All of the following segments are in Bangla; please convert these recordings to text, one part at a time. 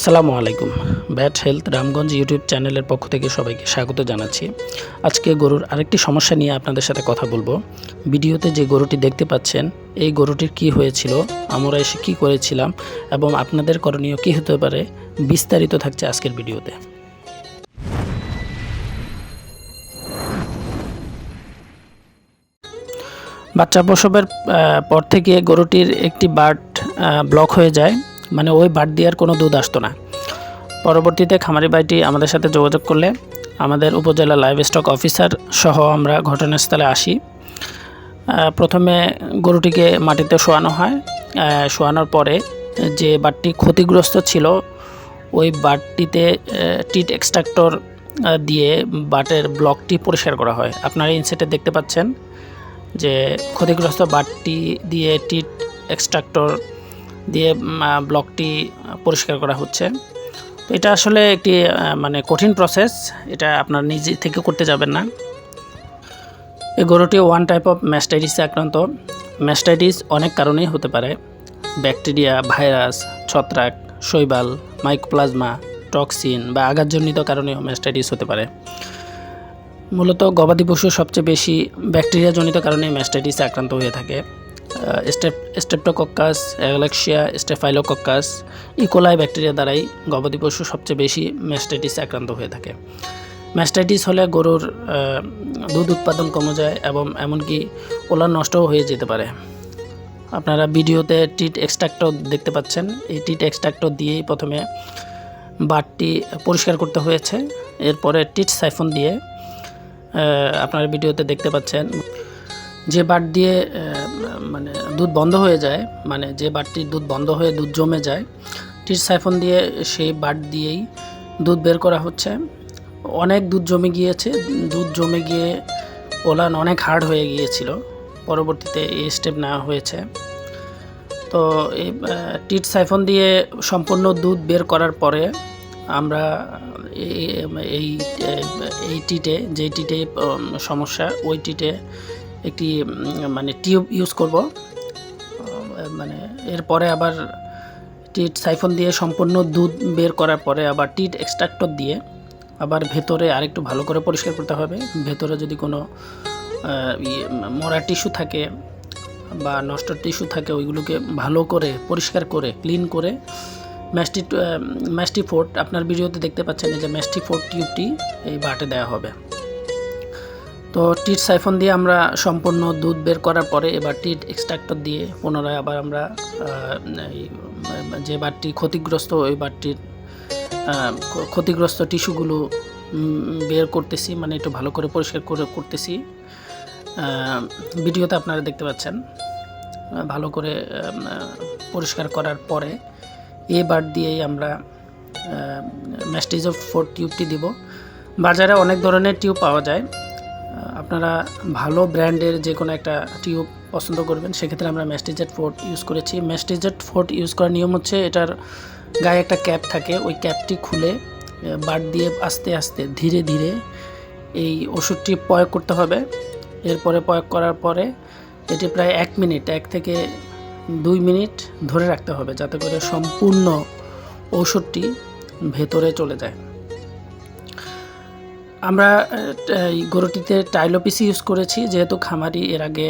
আসসালামু আলাইকুম। ব্যাট হেলথ রামগঞ্জ ইউটিউব চ্যানেলের পক্ষ থেকে সবাইকে স্বাগত জানাচ্ছি। আজকে গরুর আরেকটি সমস্যা নিয়ে আপনাদের সাথে কথা বলব। ভিডিওতে যে গরুটি দেখতে পাচ্ছেন, এই গরুটির কি হয়েছিল, আমরা এসে কি করেছিলাম এবং আপনাদের করণীয় কি হতে পারে, বিস্তারিত থাকছে আজকের ভিডিওতে। বাচ্চা প্রসবের পর থেকে গরুটির একটি বার্ড ব্লক হয়ে যায়। মানে ওই বাট দিয়ে আর কোনো দুধ আসতো না। পরবর্তীতে খামারি ভাইটি আমাদের সাথে যোগাযোগ করলে আমাদের উপজেলা লাইভ স্টক অফিসার সহ আমরা ঘটনাস্থলে আসি। প্রথমে গরুটিকে মাটিতে শোয়ানো হয়। শোয়ানোর পরে যে বাটটি ক্ষতিগ্রস্ত ছিল, ওই বাটটিতে টিট এক্সট্রাক্টর দিয়ে বাটের ব্লকটি পরিষ্কার করা হয়। আপনারা ইনসেটে দেখতে পাচ্ছেন যে ক্ষতিগ্রস্ত বাটটি দিয়ে টিট এক্সট্রাক্টর দিয়ে ব্লকটি পরিষ্কার করা হচ্ছে। তো এটা আসলে একটি মানে কঠিন প্রসেস এটা আপনার নিজে থেকে করতে যাবেন না। এই গরুটি ওয়ান টাইপ অফ ম্যাস্টাইটিসে আক্রান্ত। ম্যাস্টাইটিস অনেক কারণেই হতে পারে। ব্যাকটেরিয়া ভাইরাস ছত্রাক, শৈবাল মাইকোপ্লাজমা টক্সিন বা আঘাতজনিত কারণেও ম্যাস্টাইটিস হতে পারে। মূলত গবাদি পশু সবচেয়ে বেশি ব্যাকটেরিয়াজনিত কারণে ম্যাস্টাইটিসে আক্রান্ত হয়ে থাকে। স্টেপ, স্টেপ্টোকক্কাস অ্যালেক্সিয়া স্টেফাইলোকক্কাস ইকোলাই ব্যাকটেরিয়া দ্বারাই গবাদি পশু সবচেয়ে বেশি ম্যাস্টাইটিসে আক্রান্ত হয়ে থাকে। ম্যাস্টাইটিস হলে গরুর দুধ উৎপাদন কমে যায় এবং এমনকি ওলা নষ্টও হয়ে যেতে পারে। আপনারা ভিডিওতে টিট এক্সট্রাক্টর দেখতে পাচ্ছেন। এই টিট এক্সট্রাক্টর দিয়েই প্রথমে বাটটি পরিষ্কার করতে হয়েছে। এরপরে টিট সাইফন দিয়ে আপনারা ভিডিওতে দেখতে পাচ্ছেন। যে বাট দিয়ে মানে দুধ বন্ধ হয়ে যায় মানে যে বাটটির দুধ বন্ধ হয়ে দুধ জমে যায় টিট সাইফন দিয়ে সেই বাট দিয়েই দুধ বের করা হচ্ছে। অনেক দুধ জমে গিয়েছে, দুধ জমে গিয়ে ওলান অনেক হার্ড হয়ে গিয়েছিল, পরবর্তীতে এই স্টেপ নেওয়া হয়েছে। তো এই টিট সাইফন দিয়ে সম্পূর্ণ দুধ বের করার পরে আমরা এই এই টিটে, যে টিটে সমস্যা, ওই টিটে একটি মানে টিউব ইউজ করব। মানে এরপরে আবার টিট সাইফন দিয়ে সম্পূর্ণ দুধ বের করার পরে আবার টিট এক্সট্রাক্টর দিয়ে আবার ভেতরে আরেকটু ভালো করে পরিষ্কার করতে হবে। ভেতরে যদি কোনো ইয়ে, মরা টিস্যু থাকে বা নষ্ট টিস্যু থাকে ওইগুলোকে ভালো করে পরিষ্কার করে ক্লিন করে ম্যাস্টি ম্যাস্টি ফোর্ট আপনার ভিডিওতে দেখতে পাচ্ছেন যে যে ম্যাস্টিফোর্ট টিউবটি এই বাটে দেওয়া হবে। তো টিট সাইফন দিয়ে আমরা সম্পূর্ণ দুধ বের করার পরে এবার টিট এক্সট্রাক্টর দিয়ে পুনরায় আবার আমরা যে বাটটি ক্ষতিগ্রস্ত ওই বাটটির ক্ষতিগ্রস্ত টিস্যুগুলো বের করতেছি মানে একটু ভালো করে পরিষ্কার করে করতেছি। ভিডিওতে আপনারা দেখতে পাচ্ছেন ভালো করে পরিষ্কার করার পরে এই বার দিয়েই আমরা ম্যাস্টিজ অফ ফোর টিউবটি দিব। বাজারে অনেক ধরনের টিউব পাওয়া যায়। আপনারা ভালো ব্র্যান্ডের যে কোনো একটা টিউব পছন্দ করবেন, সেক্ষেত্রে আমরা ম্যাস্টিজেট ফোর্ট ইউজ করেছি। ম্যাস্টিজেট ফোর্ট ইউজ করার নিয়ম হচ্ছে, এটার গায়ে একটা ক্যাপ থাকে, ওই ক্যাপটি খুলে বাট দিয়ে আস্তে আস্তে ধীরে ধীরে এই ওষুধটি প্রয়োগ করতে হবে। এরপরে প্রয়োগ করার পরে এটি প্রায় এক মিনিট, এক থেকে দুই মিনিট ধরে রাখতে হবে, যাতে করে সম্পূর্ণ ঔষধটি ভেতরে চলে যায়। আমরা এই গরুটিতে টাইলোপিসি ইউজ করেছি, যেহেতু খামারি এর আগে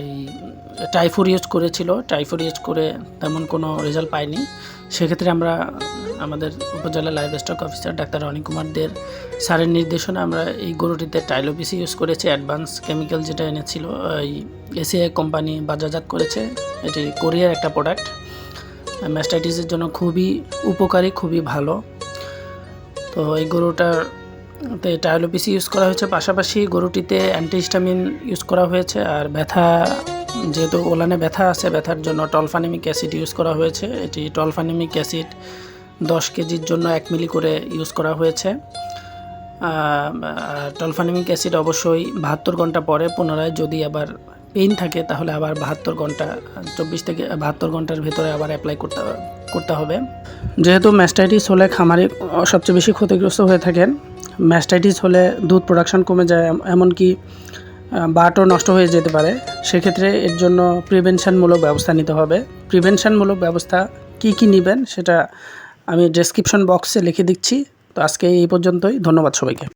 এই টাইফুড ইউজ করেছিল। টাইফুড ইউজ করে তেমন কোনো রেজাল্ট পাইনি। সেক্ষেত্রে আমরা, আমাদের উপজেলা লাইভ স্টক অফিসার ডাক্তার রনি কুমারদের স্যারের নির্দেশনা আমরা এই গরুটিতে টাইলোপিসি ইউজ করেছি। অ্যাডভান্স কেমিক্যাল যেটা এনেছিল, এই এসিআই কোম্পানি বাজারজাত করেছে। এটি কোরিয়ার একটা প্রোডাক্ট। ম্যাস্টাইটিসের জন্য খুবই উপকারী, খুবই ভালো। তো এই গরুটার তে টায়োলোপিসি ইউজ করা হয়েছে। পাশাপাশি গরুটিতে অ্যান্টিহিস্টামিন ইউজ করা হয়েছে আর ব্যথা, যেহেতু ওলানে ব্যথা আছে, ব্যথার জন্য টলফানিমিক অ্যাসিড ইউজ করা হয়েছে। এটি টলফানিমিক অ্যাসিড দশ কেজির জন্য এক মিলি করে ইউজ করা হয়েছে। টলফানিমিক অ্যাসিড অবশ্যই বাহাত্তর ঘণ্টা পরে পুনরায় যদি আবার পেইন থাকে, তাহলে আবার বাহাত্তর ঘণ্টা, চব্বিশ থেকে বাহাত্তর ঘণ্টার ভেতরে আবার অ্যাপ্লাই করতে করতে হবে। যেহেতু ম্যাস্টাইটিস হলে খামারে সবচেয়ে বেশি ক্ষতিগ্রস্ত হয়ে থাকেন ম্যাস্টাইটিস হলে দুধ প্রোডাকশন কমে যায়, এম- এমনকি বাটও নষ্ট হয়ে যেতে পারে। সেক্ষেত্রে এর জন্য প্রিভেনশনমূলক ব্যবস্থা নিতে হবে। প্রিভেনশনমূলক ব্যবস্থা কি কি নেবেন সেটা আমি ডেসক্রিপশন বক্সে লিখে দিচ্ছি। তো আজকে এই পর্যন্তই। ধন্যবাদ সবাইকে।